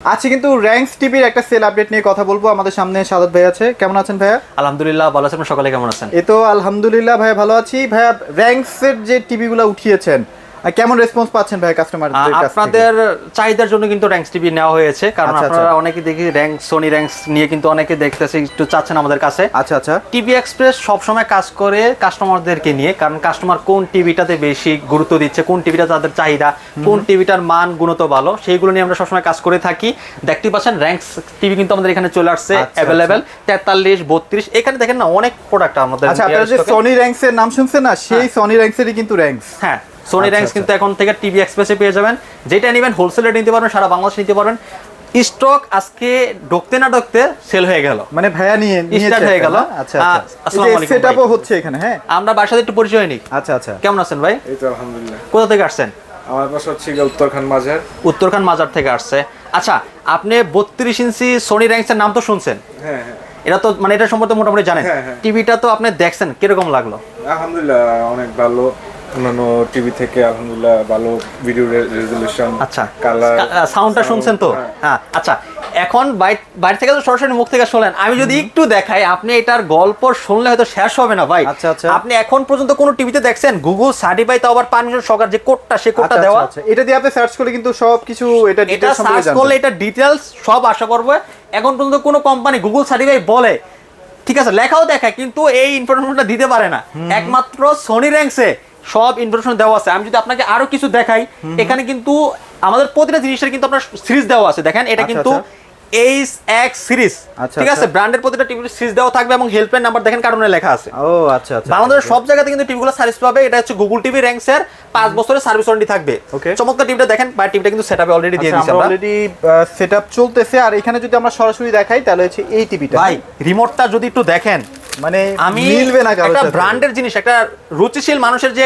আজকে কিন্তু র্যাঙ্কস টিভির একটা সেল আপডেট নিয়ে কথা বলব। আমাদের সামনে সাদত ভাই আছে। কেমন আছেন ভাইয়া? আলহামদুলিল্লাহ ভালো আছেন সকালে কেমন আছেন? এই তো আলহামদুলিল্লাহ ভাইয়া ভালো আছি। ভাইয়া র্যাঙ্কসের যে টিভিগুলো উঠিয়েছেন কেমন রেসপন্স পাচ্ছেন ভাই থেকে? আপনাদের চাহিদার জন্য কিন্তু র্যাঙ্কস টিভি নেওয়া হয়েছে কারণ আচ্ছা, আপনারা আচ্ছা। অনেকে দেখি র্যাঙ্ক সোনি র্যাঙ্কস নিয়ে কিন্তু অনেকে দেখতেছে একটু চাচ্ছেন আমাদের কাছে। আচ্ছা আচ্ছা। টিভি এক্সপ্রেস সবসময় কাজ করে কাস্টমারদেরকে নিয়ে কারণ কাস্টমার কোন টিভিটাতে বেশি গুরুত্ব দিচ্ছে কোন টিভিটা তাদের চাহিদা কোন টিভিটার মান গুণত ভালো সেইগুলো নিয়ে আমরা সবসময় কাজ করে থাকি। দেখতে পাচ্ছেন র্যাঙ্কস টিভি কিন্তু আমাদের এখানে চলে আসছে আচ্ছা, অ্যাভেলেবেল তেতাল্লিশ বত্রিশ এখানে দেখেন না অনেক প্রোডাক্ট আমাদের আচ্ছা আপনারা যে সনি র্যাঙ্কসের নাম শুনছেন না সেই সনি র্যাঙ্কসেরই কিন্তু র্যাঙ্কস হ্যাঁ। সোনি আচ্ছা, র্যাঙ্কস আচ্ছা। কিন্তু এখন থেকে টিভি এক্সপ্রেসে পেয়ে যাবেন। যেটা নেবেন হোলসেলে নিতে পারবেন সারা বাংলাদেশ নিতে পারবেন। স্টক আজকে ঢুকতে না ঢুকতে সেল হয়ে গেল। মানে ভাইয়া নিয়ে Start হয়ে গেল। আচ্ছা আচ্ছা। আসসালামু সেটআপও হচ্ছে এখানে হ্যাঁ? আমরা বাসাতে একটু পরিচয় নিই। আচ্ছা আচ্ছা। কেমন আছেন ভাই? এই তো আলহামদুলিল্লাহ। কোথা থেকে আসছেন? আমার পাশে হচ্ছে গিয়ে উত্তরখান মাঝার উত্তরখান মাজার থেকে আসছে। আচ্ছা আপনি বত্রিশ ইঞ্চি সোনি র্যাঙ্কসের নাম তো শুনছেন? হ্যাঁ হ্যাঁ। এটা তো মানে এটা সম্পর্কে মোটামুটি জানেন। হ্যাঁ, হ্যাঁ। টিভিটা তো আপনি দেখছেন কীরকম লাগল? আলহামদুলিল্লাহ অনেক ভালো। অন্যান্য টিভি থেকে আলহামদুলিল্লাহ ভালো ভিডিও রেজলিউশন আচ্ছা। কালার সাউন্ডটা শুনছেন তো? হ্যাঁ। আচ্ছা। এখন বাইরে থেকে তো সরাসরি মুখ থেকে শোনেন। আমি যদি একটু দেখাই আপনি এটার গল্প শুনলে হয়তো শেষ হবে না ভাই। আচ্ছা, আচ্ছা। আপনি এখন পর্যন্ত কোনো টিভিতে দেখছেন? গুগল সার্টিফাই তো আবার পারমিশন সরকার যে কোডটা সে কোডটা দেওয়া? আচ্ছা, আচ্ছা। এটা দিয়ে আপনি সার্চ করলে কিন্তু সবকিছু এটা এটা সার্চ করলে এটা ডিটেলস সব আশা করব। এখন পর্যন্ত কোনো কোম্পানি গুগল সার্টিফাই বলে। ঠিক আছে লেখাও দেখায় কিন্তু এই ইনফরমেশনটা দিতে পারে না। একমাত্র সোনি র্যাঙ্কসে সব ইনফরমেশন দেওয়া আছে। আমি যদি আপনাকে আরও কিছু দেখাই এখানে কিন্তু আমাদের প্রতিটা জিনিসের কিন্তু আপনার সিরিজ দেওয়া আছে। দেখেন এটা আচ্ছা, কিন্তু। এইচ এক্স সিরিজ ঠিক আছে? আচ্ছা। ব্র্যান্ডের প্রতিটা টিভির সিরিজ দেওয়া থাকবে এবং হেল্পলাইন নাম্বার দেখেন কারণে লেখা আছে। ও আচ্ছা আচ্ছা। বাংলাদেশের সব জায়গাতে কিন্তু টিভিগুলো সার্ভিস পাবে। এটা হচ্ছে গুগল টিভি র্যাঙ্কসের পাঁচ বছরের সার্ভিস ওয়ারেন্টি থাকবে. চমৎকার টিভিটা দেখেন বা টিভিটা কিন্তু সেটআপে অলরেডি দিয়ে আচ্ছা, দিয়েছি আমরা আমরা। অলরেডি সেটআপ চলতেছে। আর এখানে যদি আমরা সরাসরি দেখাই তাহলে হচ্ছে এই টিভিটা ভাই রিমোটটা যদি একটু দেখেন মানে আমি মিলবে না একটা ব্র্যান্ডের জিনিস একটা রুচিশীল মানুষের যে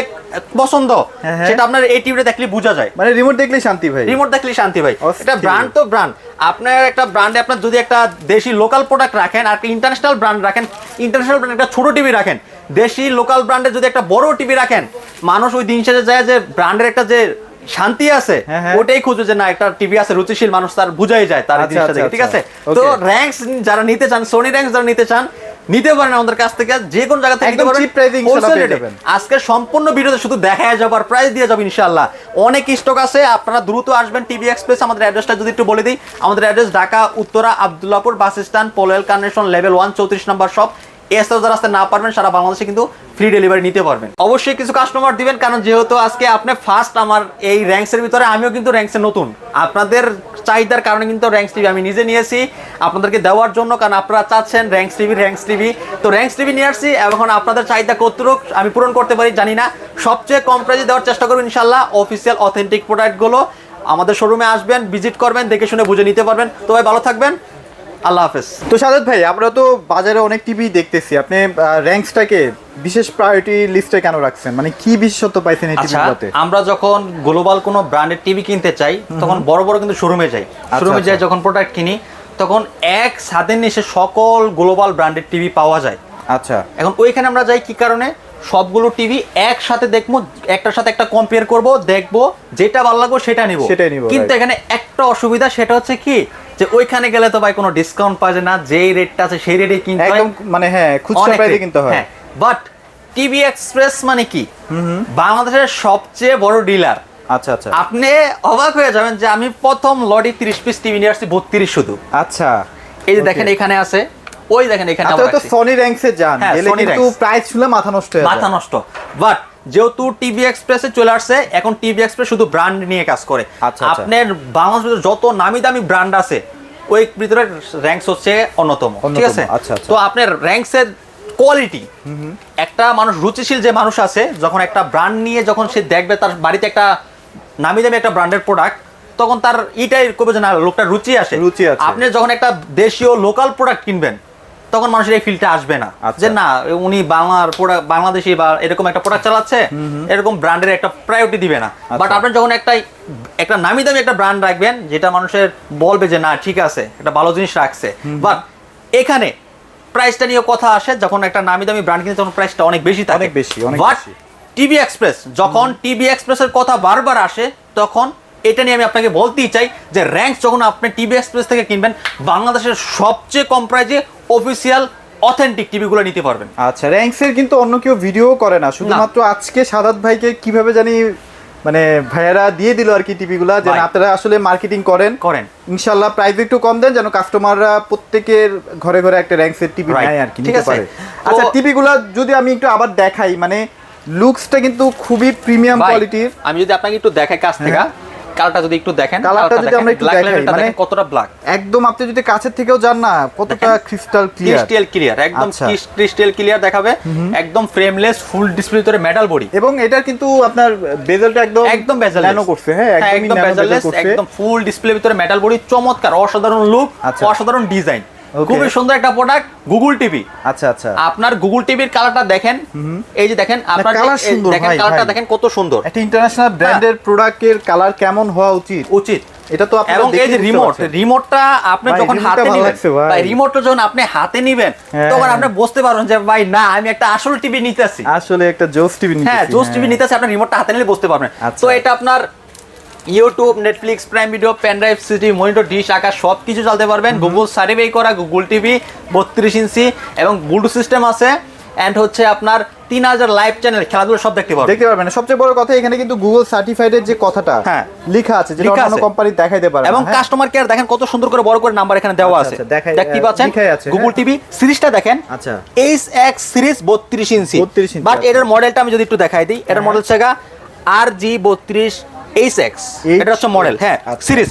পছন্দ হ্যাঁ, হ্যাঁ। সেটা আপনার এই দেখলে বোঝা যায় মানে রিমোট দেখলেই শান্তি ভাই রিমোট দেখলে শান্তি ভাই এটা ব্র্যান্ড তো ব্র্যান্ড আপনার একটা ব্র্যান্ডে আপনার যদি একটা দেশি লোকাল প্রোডাক্ট রাখেন আর ইন্টারন্যাশনাল ব্র্যান্ড রাখেন ইন্টারন্যাশনাল ব্র্যান্ড একটা ছোট টিভি রাখেন দেশি লোকাল ব্র্যান্ডে যদি একটা বড় টিভি রাখেন মানুষ ওই দিন শেষে যায় যে ব্র্যান্ডের একটা যে শান্তি আছে হ্যাঁ। ওটাই খুঁজে যে না একটা টিভি আছে রুচিশীল মানুষ তার বুঝাই যায় তার আচ্ছা, আচ্ছা, ঠিক আছে আচ্ছা। তো. র্যাঙ্কস যারা নিতে চান সোনি র্যাঙ্কস যারা নিতে চান নিতে পারেন আমাদের কাছ থেকে যে কোন জায়গা থেকে নিতে পারেন। আজকে সম্পূর্ণ ভিডিওতে শুধু দেখা যাব আর প্রাইস দিয়ে যাব ইনশাআল্লাহ। অনেক স্টক আছে আপনারা দ্রুত আসবেন টিভি এক্সপ্রেস আমাদের অ্যাড্রেসটা যদি একটু বলে দিই। আমাদের address Dhaka Uttara Abdullahpur bus stand Polwel connection level one চৌত্রিশ নম্বর শপ এসে যারা আসতে না পারবেন, সারা বাংলাদেশে কিন্তু ফ্রি ডেলিভারি নিতে পারবেন। অবশ্যই কিছু কাস্টমার দিবেন, কারণ যেহেতু আজকে আপনি ফার্স্ট আমার এই র্যাঙ্কসের ভিতরে, আমিও কিন্তু র্যাঙ্কসে নতুন। আপনাদের চাহিদার কারণে কিন্তু র্যাঙ্কস টিভি আমি নিজে নিয়েছি, আপনাদেরকে দেওয়ার জন্য, কারণ আপনারা চাচ্ছেন র্যাঙ্কস টিভি র্যাঙ্কস টিভি তো র্যাঙ্কস টিভি নিয়ে আসছি, এখন আপনাদের চাহিদা কতটুক, আমি পূরণ করতে পারি, জানি না। সবচেয়ে কম প্রাইজে দেওয়ার চেষ্টা করব ইনশাল্লাহ অফিসিয়াল অথেন্টিক প্রোডাক্টগুলো আমাদের শোরুমে আসবেন ভিজিট করবেন, দেখে শুনে বুঝে নিতে পারবেন। তো ভাই, ভালো থাকবেন। আল্লাহ হাফেজ। তো সাদাত ভাই আমরা তো বাজারে অনেক টিভি দেখতেছি। আপনি র্যাঙ্কসটাকে বিশেষ প্রায়োরিটি লিস্টে কেন রাখছেন? মানে কি বিশেষত্ব পাইছেন এই আচ্ছা টিভিগুলোতে আমরা যখন গ্লোবাল কোনো ব্র্যান্ডের টিভি কিনতে চাই তখন বড় বড় কিন্তু শোরুমে যাই। শোরুমে আচ্ছা। যাই যখন প্রোডাক্ট কিনি তখন এক ছাদের নিচে সকল গ্লোবাল ব্র্যান্ডের টিভি পাওয়া যায়। আচ্ছা। এখন ওইখানে আমরা যাই কি কারণে? সবগুলো টিভি একসাথে দেখব একটার সাথে একটা কম্পেয়ার করব দেখব যেটা ভালো লাগবো সেটা নিব। সেটাই নিবো, কিন্তু এখানে একটা অসুবিধা সেটা হচ্ছে কি? যে ওইখানে গেলে তো ভাই কোনো ডিসকাউন্ট পাওয়া যায় না যেই রেটটা আছে সেই রেটে কিনতে হয়। মানে হ্যাঁ খুচরা প্রাইসে কিনতে হয়। বাট টিভি এক্সপ্রেস মানে কি? বাংলাদেশের সবচেয়ে বড় ডিলার আচ্ছা আচ্ছা। আপনি অবাক হয়ে যাবেন যে আমি প্রথম লডি তিরিশ পিস টিভি নিয়ে আসছি বত্রিশ শুধু। আচ্ছা। এই যে দেখেন এখানে আছে ওই দেখেন এখানে আচ্ছা তো সনি র্যাঙ্কসে যান হ্যাঁ, গেলে কিন্তু প্রাইস শুনলে মাথা নষ্ট হয়ে মাথা নষ্ট। বাট যেহেতু টিভি এক্সপ্রেসে চলে আসছে এখন টিভি এক্সপ্রেস শুধু ব্র্যান্ড নিয়ে কাজ করে। আচ্ছা, আচ্ছা। আপনার বাংলাদেশের যত নামি দামি ব্র্যান্ড আছে ওই ভিতরে র্যাঙ্কস হচ্ছে অন্যতম ঠিক আছে? আচ্ছা। তো আপনার র্যাঙ্কসের কোয়ালিটি একটা মানুষ রুচিশীল যে মানুষ আছে যখন একটা ব্র্যান্ড নিয়ে যখন সে দেখবে তার বাড়িতে একটা নামি দামি একটা ব্র্যান্ডের প্রোডাক্ট তখন তার এটাই করবে যে না লোকটা রুচি আসে। রুচি আপনি যখন একটা দেশীয় লোকাল প্রোডাক্ট কিনবেন তখন মানুষের এই ফিলটা আসবে না। আচ্ছা। যে না উনি বাংলার প্রোডাক্ট বাংলাদেশি বা এরকম একটা প্রোডাক্ট চালাচ্ছে এরকম ব্র্যান্ডের একটা প্রায়োরিটি দিবে না। বাট আচ্ছা। আপনি যখন একটা একটা নামি দামি একটা ব্র্যান্ড রাখবেন যেটা মানুষের বলবে যে না ঠিক আছে একটা ভালো জিনিস রাখছে। বাট এখানে প্রাইসটা নিয়ে কথা আসে যখন একটা নামি দামি ব্র্যান্ড কিনতে তখন প্রাইসটা অনেক বেশি থাকে। অনেক বেশি, অনেক বেশি। টিভি এক্সপ্রেস যখন টিভি এক্সপ্রেসের কথা বারবার আসে তখন এটা নিয়ে আমি আপনাকে বলতেই চাই যে র্যাঙ্ক যখন আপনি টিভি এক্সপ্রেস থেকে কিনবেন বাংলাদেশের সবচেয়ে কম প্রাইজে অফিসিয়াল অথেন্টিক টিভিগুলো নিতে পারবেন। আচ্ছা র্যাঙ্কসের কিন্তু অন্য কেউ ভিডিও করে না। শুধুমাত্র আজকে সাদাত ভাইকে কীভাবে জানি মানে ভাইয়ারা দিয়ে দিল আর কি টিভিগুলা যেন আপনারা আসলে মার্কেটিং করেন। করেন। ইনশাল্লাহ প্রাইস একটু কম দেন যেন কাস্টমাররা প্রত্যেকের ঘরে ঘরে একটা র্যাঙ্কসের টিভি. নেয় আর কি নিতে। পারে। আচ্ছা টিভিগুলা যদি আমি একটু আবার দেখাই মানে লুকসটা কিন্তু খুবই প্রিমিয়াম কোয়ালিটির আমি যদি আপনাকে একটু দেখাই কাছ থেকে। কালারটা যদি একটু দেখেন হ্যাঁ। কালারটা যদি আমরা একটু দেখাই, মানে- কতটা ব্ল্যাক একদম আপনি যদি কাছের থেকেও যান না কতটা ক্রিস্টাল ক্লিয়ার ক্রিস্টাল ক্লিয়ার একদম আচ্ছা। ক্রিস্টাল ক্লিয়ার দেখাবে একদম ফ্রেমলেস ফুল ডিসপ্লে ভিতরে মেটাল বডি এবং এটার কিন্তু আপনার বেজেলটা একদম একদম বেজাল ন্যানো করছে হ্যাঁ একদম বেজাললেস করছে। একদম ফুল ডিসপ্লে ভিতরে মেটাল বডি চমৎকার অসাধারণ লুক আচ্ছা। অসাধারণ ডিজাইন. খুবই সুন্দর একটা প্রোডাক্ট গুগল টিভি আচ্ছা আচ্ছা। আপনার গুগল টিভির কালারটা দেখেন। এই যে দেখেন আপনার এই- সুন্দর দেখেন কালারটা দেখেন কত সুন্দর। একটা ইন্টারন্যাশনাল ব্র্যান্ডের প্রোডাক্টের কালার কেমন হওয়া উচিত? উচিত। এটা তো এবং এই যে রিমোট রিমোটটা আপনি যখন হাতে নেবেন ভাই। রিমোটটা যখন আপনি হাতে নেবেন হ্যাঁ, তখন হ্যাঁ। আপনি বুঝতে পারবেন যে ভাই না আমি একটা আসল টিভি নিতেছি। আসলে একটা জোস টিভি নিতেছি হ্যাঁ জোস টিভি নিতেছি আপনার রিমোটটা হাতে নিলে বুঝতে পারবেন। আচ্ছা। তো এটা আপনার YouTube Netflix prime video pen drive city monitor dish আকার সব কিছু চালাতে পারবেন গুগল সার্ভে করা গুগল টিভি বত্রিশ ইঞ্চি এবং ব্লুটুথ সিস্টেম আছে অ্যান্ড হচ্ছে আপনার তিন হাজার লাইভ চ্যানেল খেলাধুলো সব দেখতে পারবেন দেখতে পারবেন সবচেয়ে বড় কথা এখানে কিন্তু গুগল সার্টিফাইডের যে কথাটা হ্যাঁ। লেখা আছে যেটা আছে। কোম্পানি দেখাইতে পারে এবং হ্যাঁ? কাস্টমার কেয়ার দেখেন কত সুন্দর করে বড় করে নাম্বার এখানে দেওয়া আচ্ছা, আছে আচ্ছা, দেখতে পাচ্ছেন গুগল হ্যাঁ। টিভি সিরিজটা দেখেন আচ্ছা। এইচ এক্স সিরিজ বত্রিশ ইঞ্চি 32 ইঞ্চি, বাট আচ্ছা। এটার মডেলটা আমি যদি একটু দেখাই দিই এটার হ্যাঁ। মডেল হচ্ছে আর জি বত্রিশ এইচ এক্স এটা হচ্ছে মডেল হ্যাঁ সিরিজ.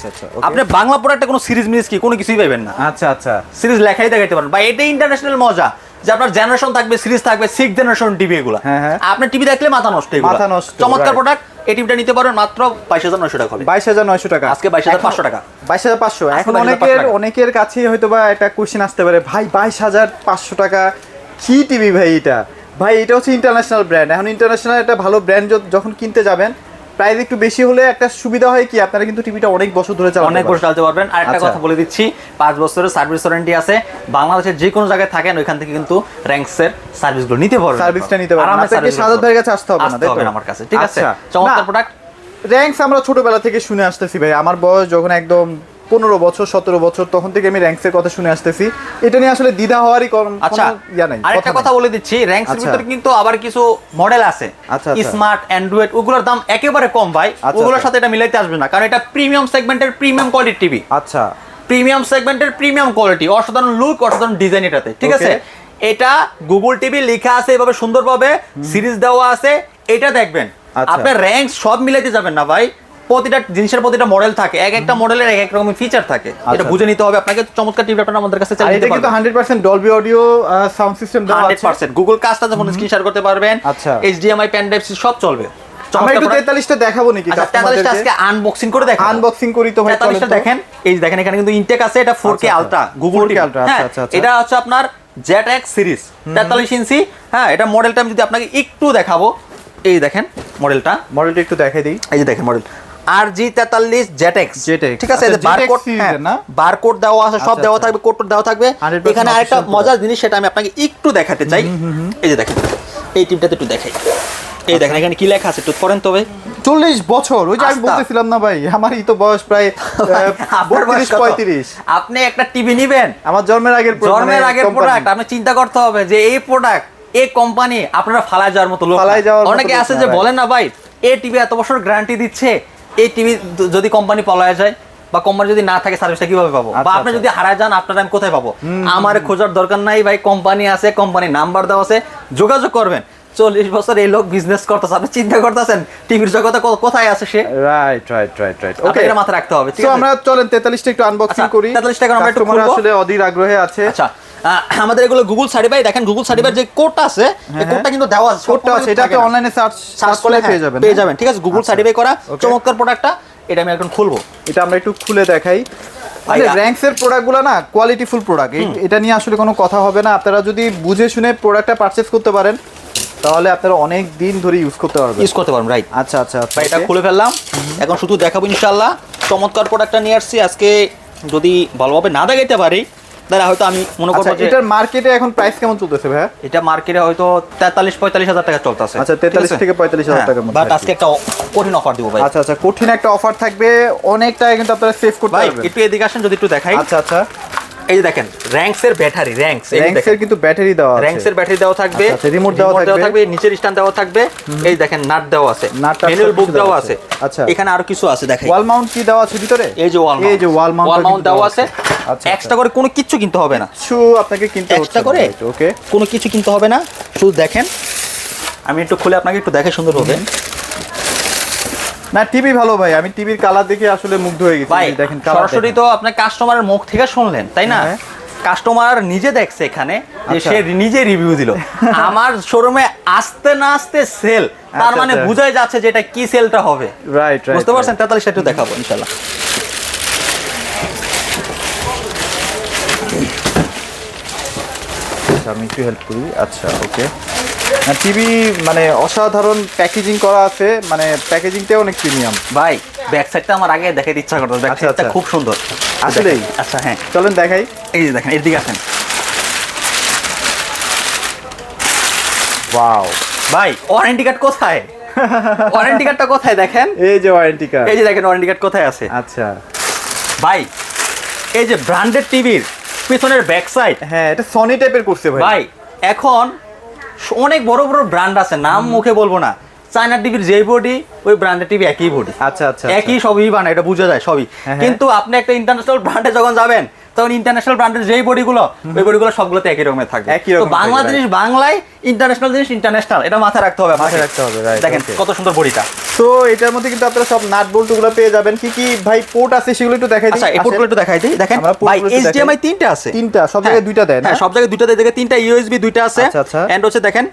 আপনি বাংলা প্রোডাক্টে কোনো সিরিজ মিরিজ কি কোনো কিছুই পাবেন না। আচ্ছা আচ্ছা। সিরিজ লেখাই দেখাইতে পারেন। বা এটাই ইন্টারন্যাশনাল মজা যে আপনার জেনারেশন থাকবে সিরিজ থাকবে সিক্স জেনারেশন টিভি এগুলো। আপনি টিভি দেখলে মাথা নষ্ট মাথা নষ্ট, চমৎকার right. প্রোডাক্ট এই টিভিটা নিতে পারবেন মাত্র বাইশ হাজার নয়শো টাকা হবে। বাইশ হাজার নয়শো টাকা। আজকে 22,500 টাকা। বাইশ হাজার পাঁচশো এখন অনেকের টাকা। অনেকের কাছেই হয়তো বা একটা কোশ্চেন আসতে পারে ভাই বাইশ হাজার পাঁচশো টাকা কি টিভি ভাই এটা? ভাই এটা হচ্ছে ইন্টারন্যাশনাল ব্র্যান্ড এখন ইন্টারন্যাশনাল একটা ভালো ব্র্যান্ড যখন কিনতে যাবেন প্রাইস একটু বেশি হলে একটা সুবিধা হয় কি আপনারা কিন্তু টিভিটা অনেক বছর ধরে চালাতে অনেক বছর চালাতে পারবেন। আর একটা আচ্ছা। কথা বলে দিচ্ছি পাঁচ বছরের সার্ভিস ওয়ারেন্টি আছে। বাংলাদেশের যে কোনো জায়গায় থাকেন ওইখান থেকে কিন্তু র্যাঙ্কসের সার্ভিসগুলো নিতে পারবেন। সার্ভিসটা নিতে পারবেন। আপনাকে করতে ভাইয়ের কাছে আসতে হবে না তাই তো? আমার কাছে ঠিক আছে? আচ্ছা। চমৎকার প্রোডাক্ট র্যাঙ্কস আমরা ছোটবেলা থেকে শুনে আসতেছি ভাই। আমার বয়স যখন একদম পনেরো বছর সতেরো বছর তখন থেকে আমি র্যাঙ্কসের কথা শুনে আসতেছি এটা নিয়ে আসলে দ্বিধা হওয়ারই আচ্ছা ইয়া নাই আরেকটা। কথা বলে দিচ্ছি র্যাঙ্কসের আচ্ছা। ভিতরে কিন্তু আবার কিছু মডেল আছে আচ্ছা, আচ্ছা। স্মার্ট অ্যান্ড্রয়েড ওগুলোর দাম একেবারে কম ভাই আচ্ছা, ওগুলোর আচ্ছা। সাথে এটা মিলাইতে আসবে না কারণ এটা প্রিমিয়াম সেগমেন্টের প্রিমিয়াম কোয়ালিটি টিভি আচ্ছা প্রিমিয়াম সেগমেন্টের প্রিমিয়াম কোয়ালিটি অসাধারণ লুক অসাধারণ ডিজাইন এটাতে ঠিক আছে এটা গুগল টিভি লেখা আছে এভাবে সুন্দরভাবে সিরিজ দেওয়া আছে এটা দেখবেন আচ্ছা। আপনার র্যাঙ্ক সব মিলাইতে যাবেন না ভাই প্রতিটা জিনিসের প্রতিটা মডেল থাকে এক একটা মডেলের এক এক রকম ফিচার থাকে। এটা আচ্ছা। বুঝে নিতে হবে। আপনাকে চমৎকার টিভি আপনারা আমাদের কাছে চালিয়ে এটা কিন্তু পারবেন। Hundred percent Dolby audio sound system দেওয়া হান্ড্রেড আছে পার্সেন্ট গুগল কাজটা যখন স্ক্রিন শেয়ার করতে পারবেন। আচ্ছা। এইচডিএমআই পেন ড্রাইভ সব চলবে। আমরা একটু তেতাল্লিশটা দেখাবো নাকি আচ্ছা তেতাল্লিশটা আজকে আনবক্সিং করে দেখেন আনবক্সিং করি তো ভাই চলেন তেতাল্লিশটা তো। দেখেন। এই দেখেন এখানে কিন্তু ইনটেক আছে এটা ফোর কে আচ্ছা, আলট্রা। গুগল 4K আচ্ছা, আচ্ছা, আচ্ছা। এটা হচ্ছে আপনার জেট এক্স সিরিজ তেতাল্লিশ ইঞ্চি। হ্যাঁ এটা মডেলটা আমি যদি আপনাকে একটু দেখাবো। এই দেখেন মডেলটা মডেলটা একটু দেখাই দিই। এই যে দেখেন মডেল আর জি তেতাল্লিশ জেট এক্স ZX ঠিক আছে আচ্ছা, বারকোড series এর না? বারকোড দেওয়া আছে সব আচ্ছা, দেওয়া আচ্ছা। থাকবে কোড দেওয়া থাকবে। এখানে আরেকটা মজার জিনিস সেটা আমি আপনাকে একটু দেখাতে চাই। এই যে দেখেন এই টিমটাতে একটু দেখাই। এই দেখেন এখানে কি লেখা আছে একটু পড়েন তবে চল্লিশ বছর ওই যে আমি বলতেছিলাম না ভাই আমারই তো বয়স প্রায় বত্রিশ পঁয়ত্রিশ। আপনি একটা টিভি নিবেন। আমার জন্মের আগের জন্মের মানে আগের প্রোডাক্ট আপনি চিন্তা করতে হবে যে এই প্রোডাক্ট এই কোম্পানি আপনারা ফালায় যাওয়ার মতো লোক অনেকে আছে যে বলেন না ভাই এ টিভি এত বছর গ্যারান্টি দিচ্ছে এই টিভি যদি কোম্পানি পলায় যায় বা কোম্পানি যদি না থাকে সার্ভিসটা কীভাবে পাবো? বা আচ্ছা, আপনি আচ্ছা। যদি হারায় যান আপনারা আমি কোথায় পাবো? আমার খোঁজার দরকার নাই ভাই কোম্পানি আছে কোম্পানি নাম্বার দেওয়া আছে যোগাযোগ করবেন। চল্লিশ বছর এই লোক বিজনেস করতেছে আপনি চিন্তা করতেছেন টিভির জগতে কোথায় আছে সে? Right right right right okay এটা মাথায় রাখতে হবে ঠিক আছে? আমরা চলেন তেতাল্লিশটা একটু আনবক্সিং আচ্ছা, করি। 43 টা আমরা একটু খুলবো। আসলে অধীর আগ্রহে আছে। আচ্ছা। আমাদের এগুলো গুগল সার্টিফাই দেখেন গুগল সার্টিফাই যে কোডটা আছে এই কোডটা কিন্তু দেওয়া আছে কোডটা আছে এটাতে অনলাইনে সার্চ সার্চ করলে পেয়ে যাবেন পেয়ে হ্যাঁ? যাবেন। ঠিক আছে গুগল আচ্ছা। সার্টিফাই করা চমৎকার প্রোডাক্টটা এটা আমি এখন খুলবো। এটা আমরা একটু খুলে দেখাই। মানে র্যাঙ্কসের প্রোডাক্টগুলো না কোয়ালিটিফুল প্রোডাক্ট এটা নিয়ে আসলে কোনো কথা হবে না। আপনারা যদি বুঝে শুনে প্রোডাক্টটা পারচেস করতে পারেন তাহলে আপনারা অনেক দিন ধরে ইউজ করতে পারবেন। ইউজ করতে পারবেন রাইট আচ্ছা আচ্ছা আচ্ছা ভাই এটা খুলে ফেললাম। এখন শুধু দেখাবো ইনশাল্লাহ চমৎকার প্রোডাক্টটা নিয়ে আসছি। আজকে যদি ভালোভাবে না দেখাইতে পারি তাহলে হয়তো আমি মনে আচ্ছা করব যে এটার মার্কেটে এখন প্রাইস কেমন চলতেছে ভাই এটা মার্কেটে হয়তো তেতাল্লিশ পঁয়তাল্লিশ হাজার টাকা চলতেছে। আচ্ছা, 43 থেকে 45,000 টাকার মধ্যে বাট আজকে একটা কঠিন অফার দিব ভাই। আচ্ছা আচ্ছা কঠিন একটা অফার থাকবে অনেকটা টাকা কিন্তু আপনারা সেভ করতে ভাই পারবেন। একটু এদিকে আসেন যদি একটু দেখাই। আচ্ছা আচ্ছা। এই যে দেখেন র্যাঙ্কস এর ব্যাটারি র্যাঙ্কস র্যাঙ্কস এর কিন্তু ব্যাটারি দেওয়া আছে। র্যাঙ্কস এর ব্যাটারি দেওয়া থাকবে আচ্ছা, আচ্ছা, দেওয়া থাকবে। নিচের স্ট্যান্ড দেওয়া থাকবে এই দেখেন নাট দেওয়া আছে ম্যানুয়াল বুক দেওয়া আছে। আচ্ছা। এখানে আরও কিছু আছে দেখেন ওয়াল মাউন্ট কি দেওয়া আছে ভিতরে? এই যে ওয়াল এই যে ওয়াল মাউন্ট ওয়াল মাউন্ট দেওয়া আছে। আচ্ছা এক্সট্রা করে কোনো কিছু কিনতে হবে না। কিছু আপনাকে কিনতে হচ্ছে। এক্সট্রা করে ওকে কোনো কিছু কিনতে হবে না। শুধু দেখেন আমি একটু খুলে আপনাকে একটু দেখে সুন্দর হবে। না টিভি ভালো ভাই আমি টিভির কালার দেখে আসলে মুগ্ধ হয়ে গেছি। ভাই দেখেন সরাসরি তো আপনার কাস্টমারের মুখ থেকে শুনলেন তাই না? হ্যাঁ। কাস্টমার নিজে দেখছে এখানে যে আচ্ছা। সে নিজে রিভিউ দিল। আমার শোরুমে আসতে না আসতে সেল তার আচ্ছা, মানে আচ্ছা। বুঝাই যাচ্ছে যে এটা কি সেলটা হবে। রাইট রাইট বুঝতে পারছেন? তেতাল্লিশ একটু দেখাবো ইনশাল্লাহ। আমি একটু হেল্প করি। আচ্ছা ওকে টিভি মানে অসাধারণ প্যাকেজিং করা আছে মানে প্যাকেজিংটাও অনেক প্রিমিয়াম ভাই ব্যাক সাইডটা আমার আগে দেখাতে ইচ্ছা করতো ব্যাক আচ্ছা, সাইডটা আচ্ছা। খুব সুন্দর। আসলেই? আচ্ছা হ্যাঁ। চলেন দেখাই। এই যে দেখেন এর দিকে আসেন। ওয়াও ভাই ওয়ারেন্টি কার্ড কোথায়? ওয়ারেন্টি কার্ডটা কোথায় দেখেন? এই যে ওয়ারেন্টি কার্ড এই যে দেখেন ওয়ারেন্টি কার্ড কোথায় আছে? আচ্ছা। ভাই এই যে ব্র্যান্ডেড টিভির পিছনের ব্যাক সাইড হ্যাঁ এটা সনি টাইপের করছে ভাই। ভাই এখন অনেক বড় বড় ব্র্যান্ড আছে নাম মুখে বলব না। চায়না টিভির যেই বডি ওই ব্র্যান্ডের টিভি একই বডি আচ্ছা আচ্ছা একই সবই বানায় এটা বোঝা যায় সবই। হ্যাঁ, হ্যাঁ। কিন্তু আপনি একটা ইন্টারন্যাশনাল ব্র্যান্ডে যখন যাবেন তখন ইন্টারন্যাশনাল ব্র্যান্ডের যেই বডিগুলো ওই বডিগুলো সবগুলোতে একই রকমের থাকবে। একই রকম বাংলা জিনিস বাংলায় ইন্টারন্যাশনাল জিনিস ইন্টারন্যাশনাল এটা মাথায় রাখতে হবে মাথায় রাখতে হবে, দেখেন কত সুন্দর বডিটা। তো এটার মধ্যে কিন্তু আপনারা সব নাট বল্টুগুলো পেয়ে যাবেন। কি কি ভাই পোর্ট আছে সেগুলো একটু দেখাই দিই? আচ্ছা এই পোর্টগুলো একটু দেখাই দিই। দেখেন ভাই এইচডিএমআই তিনটা আছে। তিনটা, সব জায়গায় হ্যাঁ, দুইটা দেয় না? হ্যাঁ সব জায়গায় দুইটা দেয়। দেখে তিনটা ইউএসবি দুইটা আছে। আচ্ছা, আচ্ছা। এন্ড হচ্ছে দেখেন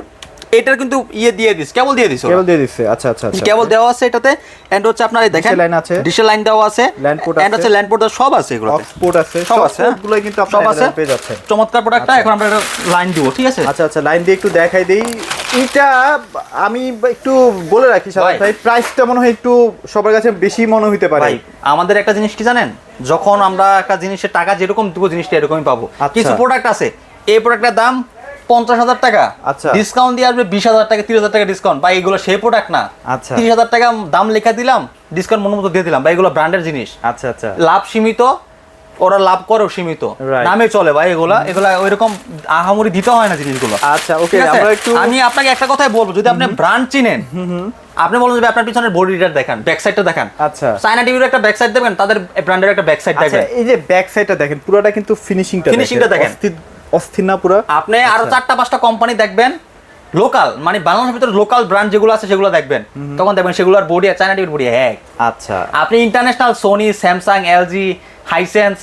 এটার কিন্তু ইয়ে দিয়ে দিস কেবল দিয়ে দিস কেবল দিয়ে দিচ্ছে আচ্ছা আচ্ছা আচ্ছা। কেবল দেওয়া আছে এটাতে। এন্ড হচ্ছে আপনার এই দেখেন line আছে। ডিশের লাইন দেওয়া আছে। Land port এন্ড আছে। ল্যান্ড পোর্ট সব আছে এগুলোতে। অক্সপোর্ট আছে। সব আছে হ্যাঁ। গুলো কিন্তু আপনারা আছে। পেয়ে চমৎকার প্রোডাক্টটা এখন আমরা লাইন দিব ঠিক আছে? আচ্ছা আচ্ছা লাইন দিয়ে একটু দেখাই দেই। এটা আমি একটু বলে রাখি ভাই। ভাই প্রাইসটা মনে হয় একটু সবার কাছে বেশি মনে হইতে পারে। আমাদের একটা জিনিস কি জানেন? যখন আমরা একটা জিনিসের টাকা যেরকম দেবো জিনিসটা এরকমই পাবো। আচ্ছা। কিছু প্রোডাক্ট আছে। এই প্রোডাক্টের দাম পঞ্চাশ হাজার টাকা। আচ্ছা। ডিসকাউন্ট দিয়ে আসবে বিশ হাজার টাকা তিরিশ হাজার টাকা ডিসকাউন্ট বা এগুলো সেই প্রোডাক্ট না। আচ্ছা। তিরিশ হাজার টাকা দাম লেখা দিলাম ডিসকাউন্ট মন মতো দিয়ে দিলাম। বা এগুলো ব্র্যান্ডের জিনিস। আচ্ছা আচ্ছা। লাভ সীমিত ওরা লাভ করেও সীমিত। নামে চলে ভাই এগুলা। এগুলা ওইরকম আহামরি দিতে হয় না জিনিসগুলো। আচ্ছা ওকে আমরা একটু আমি আপনাকে একটা কথাই বলব। যদি আপনি ব্র্যান্ড চিনেন আপনি বলুন যে আপনার পিছনের বডিটা দেখান ব্যাক সাইডটা দেখান। আচ্ছা। চায়না টিভির একটা ব্যাক সাইড দেবেন তাদের ব্র্যান্ডের একটা ব্যাক সাইড দেখবেন এই যে ব্যাক সাইডটা দেখেন পুরোটা কিন্তু ফিনিশিংটা Finishing টা দেখেন। অস্থির না পুরো আপনি আরও আচ্ছা। চারটা পাঁচটা কোম্পানি দেখবেন। লোকাল মানে বাংলাদেশের ভিতরে লোকাল ব্র্যান্ড যেগুলো আছে সেগুলো দেখবেন। তখন দেখবেন সেগুলোর বডি আর চায়না টিভির বডি এক। আচ্ছা। আপনি international Sony Samsung LG Hisense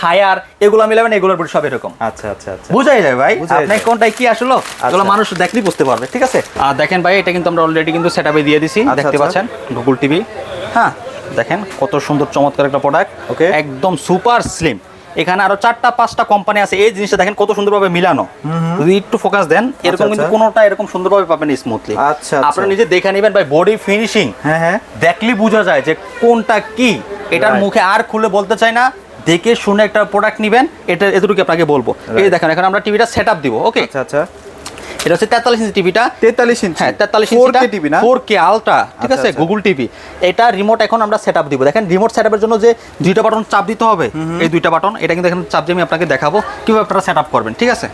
Haier এগুলো মিলাবেন এগুলোর বডি সব এরকম। আচ্ছা আচ্ছা আচ্ছা। বুঝাই যায় ভাই? আপনি কোনটাই কি আসলো? এগুলো আচ্ছা। মানুষ দেখলেই বুঝতে পারবে ঠিক আছে? আর দেখেন ভাই এটা কিন্তু আমরা অলরেডি কিন্তু সেটআপে দিয়ে দিছি আচ্ছা, দেখতে। পাচ্ছেন? গুগল টিভি হ্যাঁ দেখেন কত সুন্দর চমৎকার একটা প্রোডাক্ট Okay. একদম সুপার স্লিম এখানে আরও চারটা পাঁচটা কোম্পানি আছে। এই জিনিসটা দেখেন কত সুন্দরভাবে মিলানো। যদি একটু ফোকাস দেন এরকম কিন্তু আচ্ছা। কোনোটা এরকম সুন্দরভাবে পাবেন স্মুথলি আচ্ছা, আচ্ছা। আপনারা নিজে দেখে নেবেন ভাই বডি ফিনিশিং হ্যাঁ হ্যাঁ। দেখলে বোঝা যায় যে কোনটা কি। এটার মুখে আর খুলে বলতে চাই না। দেখে শুনে একটা প্রোডাক্ট নিবেন। এটা এতটুকু আপনাকে বলব। এই দেখেন এখন আমরা টিভিটা সেট আপ দিব ওকে আচ্ছা আচ্ছা। এটা হচ্ছে তেতাল্লিশ ইঞ্চি টিভিটা তেতাল্লিশ ইঞ্চি। হ্যাঁ তেতাল্লিশ ইঞ্চি টিভি না? ফোর কে আলট্রা ঠিক আচ্ছা, আছে আচ্ছা। গুগল টিভি এটা রিমোট এখন আমরা সেট আপ দিব। দেখেন রিমোট সেট আপের জন্য যে দুইটা বাটন চাপ দিতে হবে এই দুইটা বাটন এটা কিন্তু এখানে চাপ দিয়ে আমি আপনাকে দেখাবো কীভাবে আপনারা সেট আপ করবেন ঠিক আছে?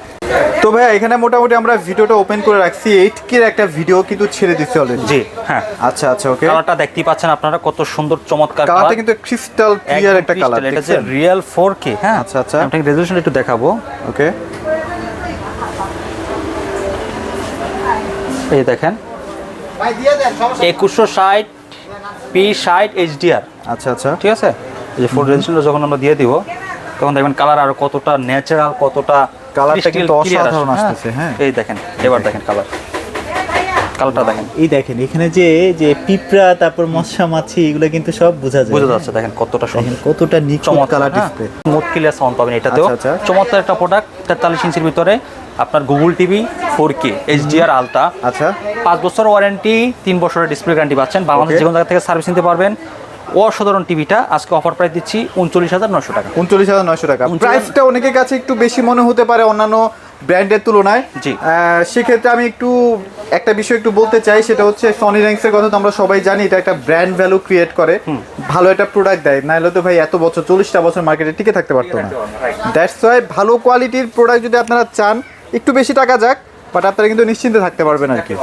তো ভাই এখানে মোটামুটি আমরা ভিডিওটা ওপেন করে রাখছি। এইট কে একটা ভিডিও কিন্তু ছেড়ে দিচ্ছে অলরেডি জি হ্যাঁ। আচ্ছা আচ্ছা ওকে কালারটা দেখতেই পাচ্ছেন আপনারা কত সুন্দর চমৎকার কালারটা কিন্তু ক্রিস্টাল ক্লিয়ার একটা কালার এটা হচ্ছে রিয়েল ফোর কে হ্যাঁ। আচ্ছা, আচ্ছা। আমি আপনাকে রেজলিউশন একটু দেখাবো। ওকে এই দেখেন। একুশশো ষাট পি ষাট এইচডিআর। আচ্ছা আচ্ছা। ঠিক আছে? এই যে ফোর রেজলিউশনটা যখন আমরা দিয়ে দিব তখন দেখবেন কালার আর কতটা ন্যাচারাল কতটা কালারটা কিন্তু অসাধারণ আসে, আসতেছে, হ্যাঁ। এই দেখেন এবার দেখেন কালার কালারটা দেখেন। এই দেখেন এখানে যে যে পিঁপড়া তারপর মশা মাছি এগুলো কিন্তু সব বোঝা যায়। বোঝা যাচ্ছে দেখেন কতটা সুন্দর। কতটা নিখুঁত কালার হ্যাঁ। ডিসপ্লে স্মুথ ক্লিয়ার সাউন্ড পাবেন এটাতেও। আচ্ছা, আচ্ছা। চমৎকার একটা প্রোডাক্ট তেতাল্লিশ ইঞ্চির ভিতরে। আপনার Google TV four K HDR ultra আচ্ছা। পাঁচ বছর ওয়ারেন্টি তিন বছরের ডিসপ্লে গ্যারান্টি পাচ্ছেন। বাংলাদেশ. যে কোনো জায়গা থেকে সার্ভিস নিতে পারবেন। অসাধারণ টিভিটা আজকে অফার প্রাইস দিচ্ছি উনচল্লিশ হাজার নশো টাকা। উনচল্লিশ হাজার নয়শো টাকা। প্রাইসটা অনেকের কাছে একটু বেশি মনে হতে পারে অন্যান্য ব্র্যান্ডের তুলনায়। জি। সেক্ষেত্রে আমি একটু একটা বিষয় একটু বলতে চাই সেটা হচ্ছে সনি র্যাঙ্কসের কথা তো আমরা সবাই জানি এটা একটা ব্র্যান্ড ভ্যালু ক্রিয়েট করে। ভালো একটা প্রোডাক্ট দেয়। নাহলে তো ভাই এত বছর চল্লিশটা বছর মার্কেটে টিকে থাকতে পারতো না। দ্যাটস ওয়াই ভালো কোয়ালিটির প্রোডাক্ট যদি আপনারা চান একটু বেশি টাকা যাক বাট আপনারা কিন্তু নিশ্চিন্তে থাকতে পারবেন আর কি।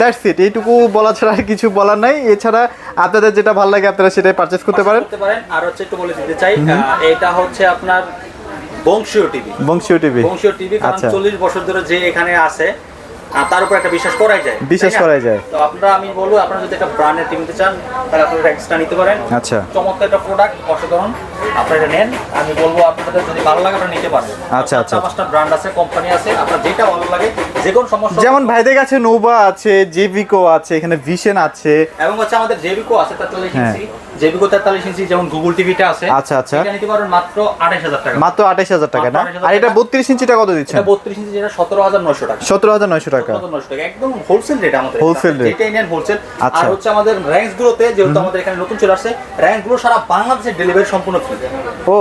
দ্যাটস ইট এইটুকু বলা ছাড়া আর কিছু বলার নাই। এছাড়া আপনাদের যেটা ভালো লাগে আপনারা সেটাই পারচেস করতে পারেন। আর হচ্ছে একটু বলে দিতে চাই এটা হচ্ছে আপনার বংশীয় টিভি। বংশীয় টিভি। বংশীয় টিভি কারণ আচ্ছা। চল্লিশ বছর ধরে যে এখানে আছে তার উপর একটা বিশ্বাস করাই যায় বিশ্বাস করাই যায়। তো আপনারা আমি বলব আপনারা যদি একটা ব্র্যান্ডের টিভি নিতে চান তাহলে আপনারা এক্সট্রা নিতে পারেন। আচ্ছা। চমৎকার একটা প্রোডাক্ট অসাধারণ। আপনারা এটা নেন। আমি বলব আপনাদের যদি ভালো লাগে আপনারা নিতে পারবেন আচ্ছা, আচ্ছা। পাঁচটা ব্র্যান্ড আছে কোম্পানি আছে আপনার যেটা ভালো লাগে যে কোনো সমস্যা যেমন ভাইদের কাছে নোভা আছে জেভিকো আছে এখানে ভিশন আছে। এবং হচ্ছে আমাদের জেবিকো আছে তেতাল্লিশ হ্যাঁ। ইঞ্চি জেবিকো তেতাল্লিশ ইঞ্চি যেমন গুগল টিভিটা আছে আচ্ছা, আচ্ছা। এটা নিতে পারবেন মাত্র আঠাশ হাজার টাকা। মাত্র আঠাইশ হাজার টাকা না? আর এটা টাকা। বত্রিশ ইঞ্চিটা কত দিচ্ছেন? এটা বত্রিশ ইঞ্চি যেটা সতেরো হাজার নয়শো টাকা। সতেরো হাজার নয়শো টাকা। 17,900 টাকা। একদম হোলসেল রেট আমাদের Wholesale rate। যেটা ইন্ডিয়ান হোলসেল। আর হচ্ছে আমাদের র্যাঙ্কস গুলোতে যেহেতু আমাদের এখানে নতুন চলে আসছে র্যাঙ্কগুলো সারা বাংলাদেশের ডেলিভারি সম্পূর্ণ ফ্রি ও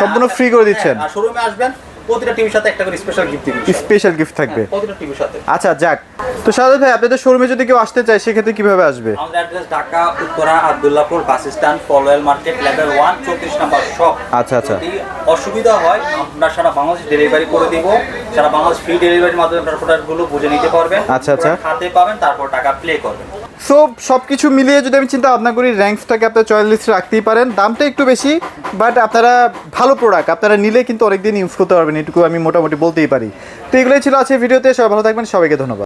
সম্পূর্ণ ফ্রি করে দিচ্ছেন। আর শোরুমে আসবেন প্রতিটা টিভির সাথে একটা করে স্পেশাল গিফট দিবেন স্পেশাল গিফট থাকবে। প্রতিটা টিভির সাথে। আচ্ছা যাক। তো সাদা ভাই আপনাদের শোরুমে যদি কেউ আসতে চায় সেক্ষেত্রে কীভাবে আসবে? আমাদের address Dhaka Uttara Abdullahpur bus stand Polwel market level one চৌত্রিশ নাম্বার শপ আচ্ছা, আচ্ছা। যদি অসুবিধা হয় আমরা সারা বাংলাদেশ ডেলিভারি করে দিব। সারা বাংলাদেশ ফ্রি ডেলিভারির মাধ্যমে আপনার প্রোডাক্টগুলো বুঝে নিতে পারবেন। আচ্ছা, আচ্ছা। হাতে পাবেন তারপর টাকা প্লে করবেন। সো সব কিছু মিলিয়ে যদি আমি চিন্তা ভাবনা করি র্যাঙ্কসটাকে আপনার চয়েস রাখতেই পারেন। দামটা একটু বেশি বাট আপনারা ভালো প্রোডাক্ট আপনারা নিলে কিন্তু অনেকদিন ইউজ করতে পারবেন। এটুকু আমি মোটামুটি বলতেই পারি। তো এগুলোই ছিল আছে ভিডিওতে। সবাই ভালো থাকবেন। সবাইকে ধন্যবাদ।